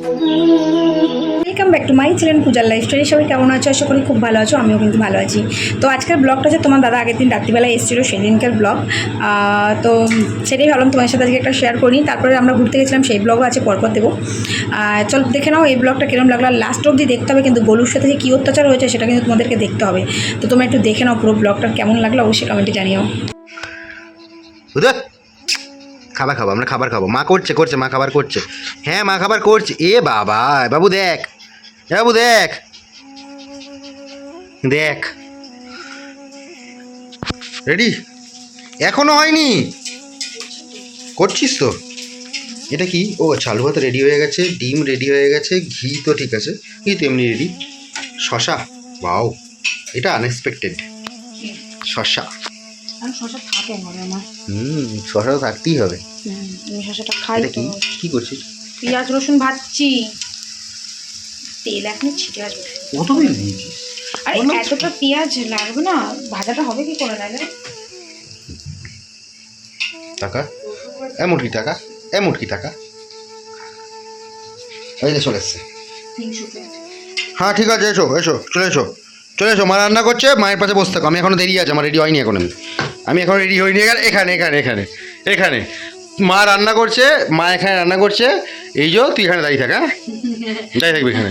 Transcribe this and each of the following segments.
Welcome back to my channel পূজার life story সবাই কেমন আছো? আশা করি খুব ভালো আছো, আমিও কিন্তু ভালো আছি। তো আজকের ব্লগটা যে তোমার দাদা আগের দিন রাত্রিবেলা এসেছিল, সেদিনকার ব্লগ তো সেটাই ভাবলাম তোমার সাথে আজকে একটা শেয়ার করি। তারপরে আমরা ঘুরতে গেছিলাম, সেই ব্লগও আছে, পরপর দেবো। চল দেখে নাও এই ব্লগটা কিরম লাগল। লাস্ট অবধি দেখতে হবে কিন্তু গলুর সাথে যে কী অত্যাচার হয়েছে, সেটা কিন্তু তোমাদেরকে দেখতে হবে। তো তোমরা একটু দেখে নাও পুরো ব্লগটা কেমন লাগল, অবশ্যই কমেন্টে জানিও। খাবার খাব, আমরা খাবার খাব। মা করছে করছে, মা খাবার করছে। হ্যাঁ মা খাবার করছে। এ বাবা বাবু দেখ, এ বাবু দেখ। দেখ। রেডি? এখনও হয়নি? করছিস তো? এটা কি? ও চালু ভাত রেডি হয়ে গেছে, ডিম রেডি হয়ে গেছে, ঘি তো ঠিক আছে, ঘি তো এমনি রেডি শশা বাও এটা আনএক্সপেক্টেড শশা শশা থাকে ঘরে আমার। হুম শশা তো থাকতেই হবে। আমি শশাটা খাই কি? কি করছিস? পেঁয়াজ রসুন ভাজছি। তেল এখন ছিটে আসবে। কত বিল দিয়েছিস? আরে এতটা পেঁয়াজ লাগবে না। ভাজাটা হবে কি করে টাকা? এমন কি টাকা? এমন কি টাকা? এই চলে এসছে। হ্যাঁ ঠিক আছে এসো এসো চলে এসো। চলে এসো মা রান্না করছে মায়ের পাশে বসে থাকো। আমি এখনও দেরি আছে আমার রেডি হয়নি এখন আমি। আমি এখন রেডি হইনি এখানে এখানে এখানে এখানে এখানে। মা রান্না করছে মা এখানে রান্না করছে। এই যে তুই এখানে দাঁড়িয়ে থাক হ্যাঁ? দাঁড়িয়ে থাকবি এখানে।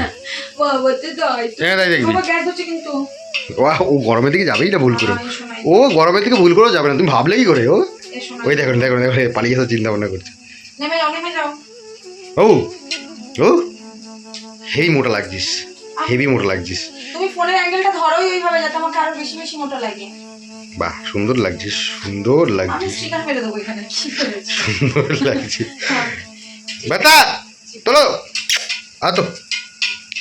এখানে দাঁড়িয়ে থাকবি। ওয়া, ও গরমের দিকে যাবেই না ভুল করে। ও গরমের দিকে ভুল করেও যাবে না। তুমি ভাবলে কি করে ও? ওই দেখো দেখো দেখো পালিয়ে যাওয়ার চিন্তা ভাবনা করছে। ও ও হেভি মোটা লাগছিস হেভি মোটা লাগছিস। তুমি ফোনের অ্যাঙ্গেলটা ধরোই ওইভাবে যাতে আমাকে আরও বেশি বেশি মোটা লাগে। বাহ সুন্দর লাগছে সুন্দর করেছি সুন্দর লাগছে। বেটা চলো আতো।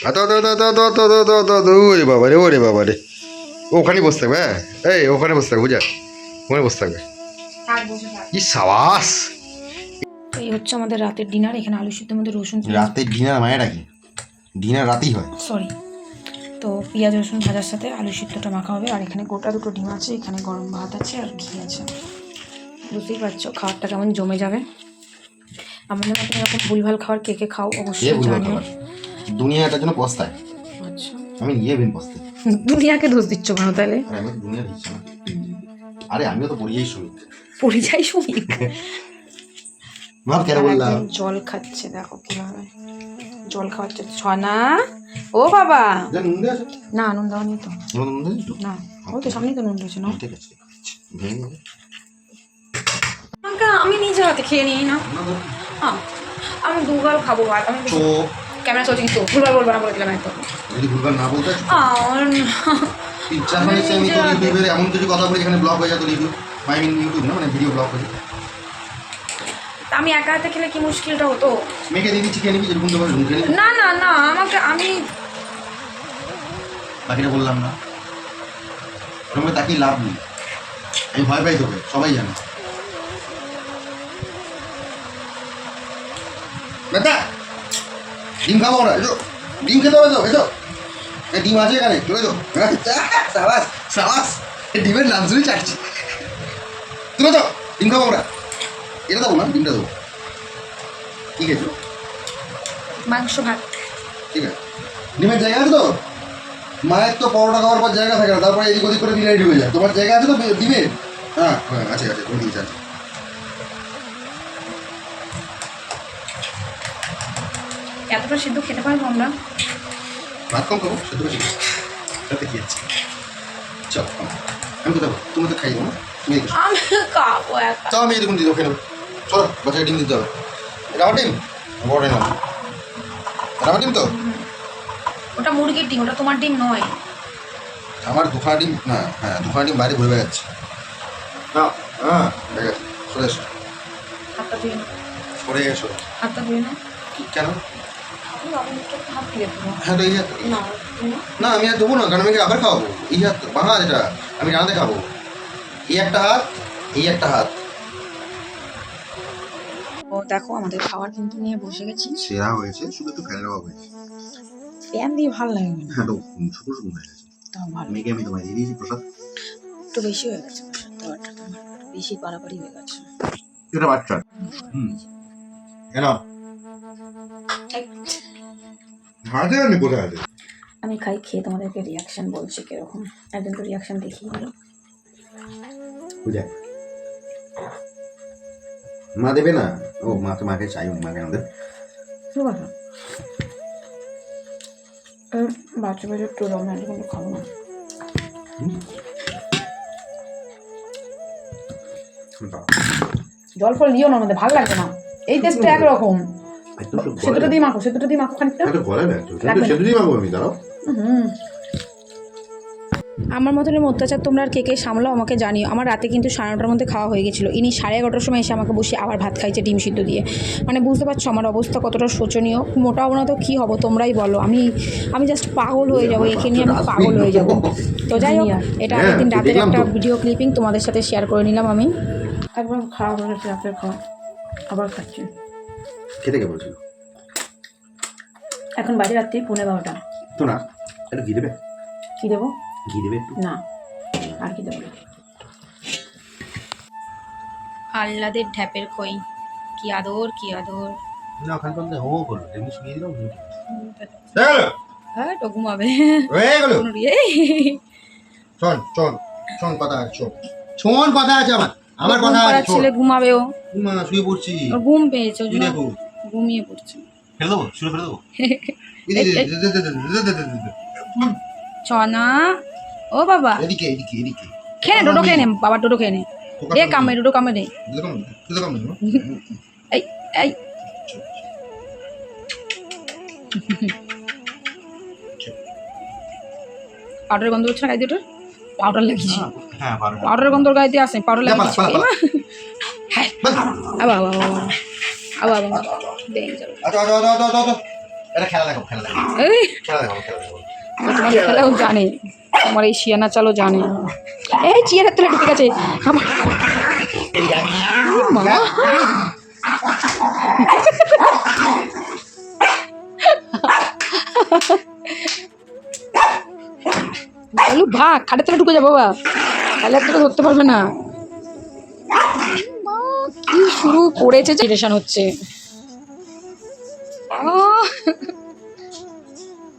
আতো আতো আতো আতো আতো আতো আতো আতো আতো। ওরে বাবা রে ওরে বাবা রে ওখানে বসে থাকবে হ্যাঁ? এই ওখানে বসে থাকবে বুঝা ওখানে বসে থাকবে। থাক কি সাবাস! এই হচ্ছে আমাদের রাতের ডিনার এখানে আলু সিদ্ধের মধ্যে রসুন রাতে ডিনার মায়ের আগে ডিনার রাতেই হয়? সরি। তো পেঁয়াজ রসুন ভাজার সাথে আলু সিদ্ধটা মাখা হবে। আর এখানে গোটা দুটো ডিম আছে এখানে গরম ভাত আছে আর ঘি আছে। বুঝতেই পারছ খাবারটা কেমন জমে যাবে। আমাদের মতো এরকম ভুলভাল খাবার কে কে খাও অবশ্যই জানিও। দুনিয়া এটার জন্য পস্তায়। আচ্ছা। আমি নিয়ে বিন পস্তাই দুনিয়াকে দোষ দিচ্ছ কেন তাহলে? আরে আমি তো দুনিয়া দিচ্ছি না। আরে আমিও তো পড়িয়েই শুনি পরিযায়ী শ্রমিক? কেন বললাম? জল খাচ্ছে দেখো কীভাবে জল খাওয়াচ্ছে ছনা ও বাবা। নুন না নুন নেই তো? না ওই তো সামনেই তো নুন না ঠিক আছে যাবে। আমি নিজে হাতে খেয়ে নিই না আমি দুবার খাব ভাত আমি তো ক্যামেরা চলছে কিন্তু ভুলবার বলব না বলে দিলাম একদম। যদি ভুলবার না বলতে ইচ্ছা হয়েছে আমি ইউটিউবের এমন কিছু কথা বলি যেখানে ব্লগ হয়ে তোর ইউটিউব মিন ইউটিউব না মানে ভিডিও ব্লগ হয়ে আমি একা হাতে খেলে কি মুশকিলটা হতো? মেয়েকে দিয়ে দিচ্ছি খেয়ে নিবি যেরকম তোমার রুম নিবি না না না আমাকে আমি বাকিটা বললাম না। তোমাকে তাকে লাভ নেই। আমি ভয় পাই তোকে সবাই জানে। বেটা ডিম খাব না এসো ডিম খেতে হবে তো এসো এই ডিম আছে এখানে চলে যাও সাবাস সাবাস এই ডিমের নাম শুনে চাটছি তুলে তো ডিম খাব আমরা এটা দেবো না ডিমটা দেবো। কি খেয়েছো? মাংস ভাত। ঠিক আছে। ডিমের জায়গা আছে তো? মায়ের তো পরোটা খাওয়ার পর জায়গা থাকে না তারপরে এদিক ওদিক করে ডিনারে ঢুকে যায়। তোমার জায়গা আছে তো ডিমের হ্যাঁ হ্যাঁ আছে আছে তুমি দিয়েছে আছে। এতটা সিদ্ধ খেতে পারব আমরা? ভাত কম খাব সেটা বেশি সাথে কি আছে? চল আমি তো দেবো তুমি তো খাই দেবো না? তুমি খাব চল আমি এরকম দিয়ে খেয়ে নেব। চলো বাচ্চাকে ডিম দিতে হবে। এটা আমার ডিম বড় ডিম। এটা আমার ডিম তো? ওটা মুরগির ডিম ওটা তোমার ডিম নয়। আমার দুখানা ডিম না হ্যাঁ দুখানা ডিম বাইরে ঘুরে বেড়াচ্ছে। না হ্যাঁ ঠিক আছে চলে এসো। হাতটা ধুয়ে সরে এসো। হাতটা ধুয়ে নাও। কেন? হ্যাঁ তো এই হাত না না। না আমি আর দেবো না কারণ আমি আবার খাওয়াবো? এই হাত বাঁ হাত এটা আমি রাঁধে খাব। এই একটা হাত এই একটা হাত। দেখো আমাদের খাবার কিন্তু নিয়ে বসে গেছি। সেরা হয়েছে শুধু একটু ফ্যানের অভাব হয়েছে। ফ্যান দিয়ে ভালো লাগে না। হ্যাঁ তো শুকনো শুকনো হয়ে গেছে। ভালো মেয়েকে আমি তোমায় দিয়ে দিয়েছি প্রসাদ। একটু বেশি হয়ে গেছে তোমার একটু বেশি বাড়াবাড়ি হয়ে গেছে। এটা বাচ্চা। হুম। কেন হাতে আমি কোথায় আছে আমি খাই খেয়ে তোমাদেরকে রিয়াকশন বলছি কীরকম। একজন তো রিয়াকশন দেখিয়ে দিল বুঝা মা দেবে না? ও মা তো মাকে চাই মা কেন দেবে? বাচ্চা বাচ্চা একটু রং কিন্তু খাব না। জল ফল দিও না আমাদের ভালো লাগবে না। এই টেস্টটা একরকম। সেতুটা দিয়ে মাখো সেতুটা দিয়ে মাখো খানিকটা। গলে সেতু দিয়ে মাখবো আমি দাঁড়াও। আমার মতন এরকম অত্যাচার তোমরা আর কে কে সামলাও আমাকে জানিও। আমার রাতে কিন্তু সাড়ে নটার মধ্যে খাওয়া হয়ে গেছিল। ইনি সাড়ে এগারোটার সময় এসে আমাকে বসে আবার ভাত খাইছে ডিম সিদ্ধ দিয়ে। মানে বুঝতে পারছ আমার অবস্থা কতটা শোচনীয়। মোটাও না তো কী হব তোমরাই বলো। আমি আমি জাস্ট পাগল হয়ে যাব। একে নিয়ে আমি পাগল হয়ে যাব। তো যাই হোক এটা হ্যাঁ, একদিন রাতের একটা ভিডিও ক্লিপিং তোমাদের সাথে শেয়ার করে নিলাম আমি। একবার খাওয়া হয়ে গেছে রাতের খাওয়া আবার খাচ্ছি। খেতে কে বলছিল? এখন বাজে রাত্রি পৌনে বারোটা। তো না একটু ঘি দেবে? কী দেবো? ঘি দেবে না আর কি দেবো আহ্লাদের ঢ্যাপের খই কি আদর কি আদর না ওখানে তো হো করল এমনি শুনিয়ে দিলাম হ্যাঁ তো ঘুমাবে হয়ে গেল কোনো শোন কথা আছে শোন শোন কথা আছে আমার আমার কথা আছে ছেলে ঘুমাবে ও মা শুয়ে পড়ছি ঘুম পেয়েছে ওই জন্য দেখো ঘুমিয়ে পড়ছে ফেলে দেবো শুয়ে ফেলে দেবো ছনা ও বাবা। এদিকে এদিকে এদিকে। খেয়ে নে ডোডো খেয়ে নে বাবা ডোডো খেয়ে নে। রে কামে ডোডো কামে নে। এই এই। পাউডারের গন্ধ হচ্ছে না গায়ে দিয়ে পাউডার লাগিয়েছি। হ্যাঁ পাউডারের গন্ধ গায়ে দিয়ে আসে পাউডার লাগিয়েছি। হ্যাঁ। আবার আবার আবার আবার আবার ডেঞ্জার এটা খেলা দেখো খেলা দেখো খেলা দেখো তোমার খেলাও জানে। তোমার এই শিয়ানা চালও জানে। এই চিয়ারের তোলা ঢুকে গেছে। আমার বলু ভাগ খাটের তলে ঢুকে যাব বাবা তাহলে আর তোকে ধরতে পারবে না। কি শুরু করেছে জেনারেশন হচ্ছে।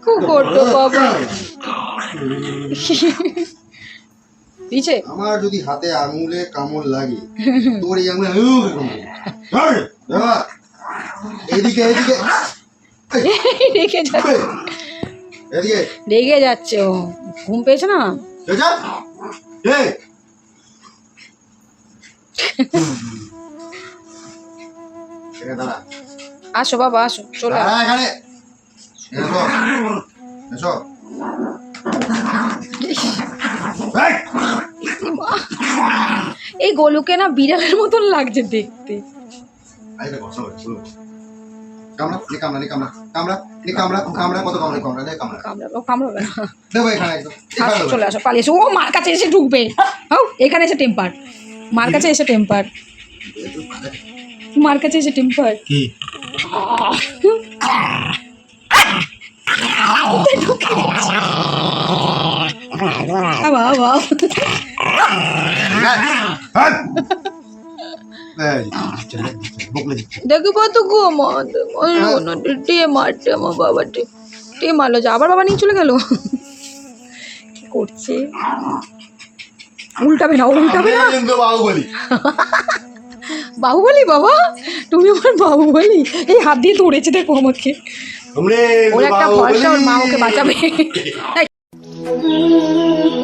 করতো বাবা দিছে আমার যদি হাতে আঙুলে কামড় লাগে তোর এই আঙুলে। এদিকে এদিকে। যাচ্ছে রেগে যাচ্ছে ও। ঘুম পেয়েছে না? আসো বাবা আসো চলে এসো। এসো। এই! গোলুকে না বিড়ালের মতন লাগছে দেখতে। চলে আসো পালিয়ে এসো। ও মার কাছে এসে ঢুকবে। হাও এখানে এসে টেম্পার। মার কাছে এসে টেম্পার। মার কাছে এসে টেম্পার কি বাবা বাবা হাট! এই, চলে, বকলে দিচ্ছে। দেখব তো গো মা টে মারছে আমার বাবা টে মারলো যা আবার বাবা নিয়ে চলে গেল কি করছে উল্টাবে না উল্টাবে না বাহুবলী। বাবা তুমি আমার বাহুবলি এই হাত দিয়ে ধরেছে দেখো আমাকে ওর একটা। ভরসা ওর মা ওকে বাঁচাবে